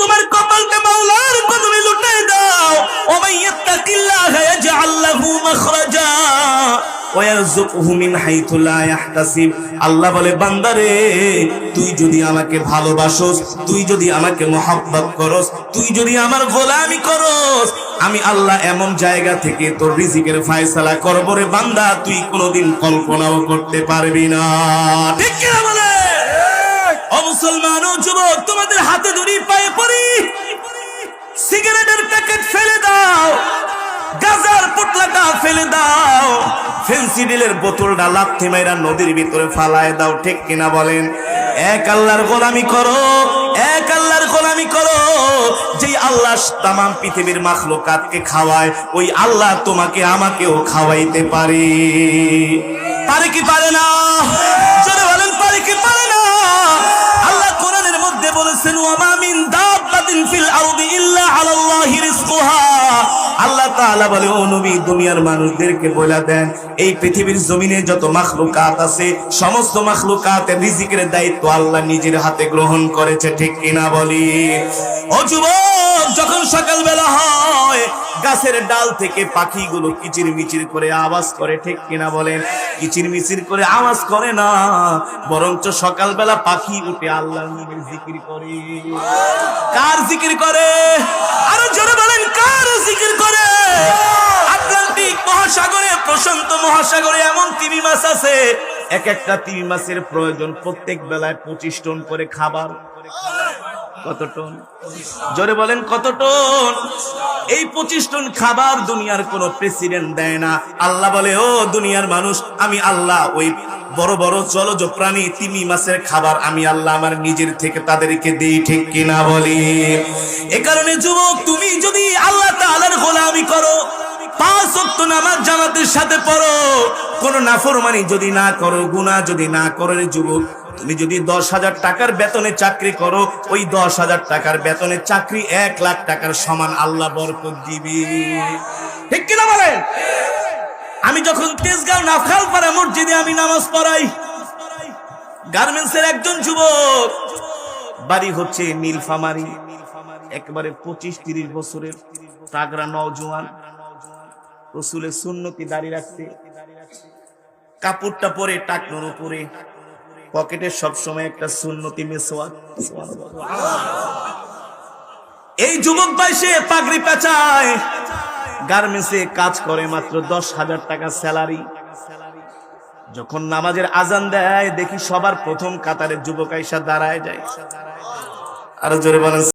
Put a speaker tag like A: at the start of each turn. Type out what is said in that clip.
A: তোমার কপালটা মাওলার কদমে লুটাই দাও। ওমাই ইয়াত্তাকিল্লাহা ইয়াজআল লাহু মাখরাজা। আল্লাহ বলে, বান্দারে, তুই যদি আমাকে ভালোবাসোস, তুই যদি আমাকে করস, তুই যদি আমার গোলামি করস, আমি আল্লাহ এমন জায়গা থেকে তোর রিজিকের ফয়সালা করব রে বান্দা, তুই কোনোদিন কল্পনাও করতে পারবি না। ঠিক বলে ও মুসলমান, ও যুবক, তোমাদের হাতে ধরি, পায়ে পড়ি সিগারেটের প্যাকেট ফেলে দাও। গাজার পোটলাটা ফেলে দাও। বোতলটা লাথি মাইরা নদীর ভিতরে ফালায় দাও, ঠিক কিনা বলেন? এক আল্লাহর গোলামি করো, এক আল্লাহর গোলামি করো। যেই আল্লাহ তাম পৃথিবীর মাখলুকাতকে খাওয়ায়, ওই আল্লাহ তোমাকে আমাকেও খাওয়াইতে পারে। পারে কি পারে না? তাআলা বলে, ও নবী, দুনিয়ার মানুষদেরকে বলে দেন, এই পৃথিবীর জমিনে যত আছে, সমস্ত মাখলুকাতের রিজিকের দায়িত্ব আল্লাহ নিজের হাতে গ্রহণ করেছে, ঠিক কিনা বলি? ও যুবক, যখন হয়, গাছের ডাল থেকে পাখিগুলো কিচির মিচির করে আওয়াজ করে, ঠিক কিনা বলেন? কিচির মিচির করে আওয়াজ করে না, বরঞ্চ সকালবেলা পাখি উঠে আল্লাহর নামের জিকির করে। কার জিকির করে? মহাসাগরে এমন তিমি মাছ আছে, এক একটা তিমি মাছের প্রয়োজন প্রত্যেক বেলায় পঁচিশ টন করে খাবার। কত টন? জোরে বলেন কত টন? এই পঁচিশ টন খাবার দুনিয়ার কোন প্রেসিডেন্ট দেয় না। আল্লাহ বলে, ও দুনিয়ার মানুষ, আমি আল্লাহ, ওই বড় বড় জলজ প্রাণী তিমি মাছের খাবার আমি আল্লাহ আমার নিজের থেকে তাদেরকে দেই, ঠিক কিনা বলি? এ কারণে যুবক, তুমি যদি আল্লাহ তাআলার গোলামি করো পাঁচ ওয়াক্ত নামাজ জামাতের সাথে পড়ো। কোন নাফরমানি যদি না করো, গুনাহ যদি না করো যুবক, তুমি যদি দশ হাজার টাকার বেতনে চাকরি করো, ওই দশ হাজার টাকার বেতনে চাকরি এক লাখ টাকার সমান আল্লাহ বরকত দিবি। ঠিক কিনা বলেন? আমি যখন তেজগাঁও নাফখাল পাড়া মসজিদে আমি নামাজ পড়াই, গার্মেন্টসের একজন যুবক, বাড়ি হচ্ছে নীলফামারি, একবারে পঁচিশ তিরিশ বছরের তাগরা নওজোয়ান। রসুলের সুন্নতি দাঁড়িয়ে রাখতে কাপড়টা পরে, টাকনোর উপরে। পকেটে সবসময় একটা সুন্নতি মেসোয়াক। এই যুবক বয়সে পাগড়ি পেঁচায়। গার্মেন্টসে কাজ করে মাত্র দশ হাজার টাকা স্যালারি। যখন নামাজের আজান দেয়, দেখি সবার প্রথম কাতারে যুবক আইসা দাঁড়ায় যায়। আরও জোরে বলেন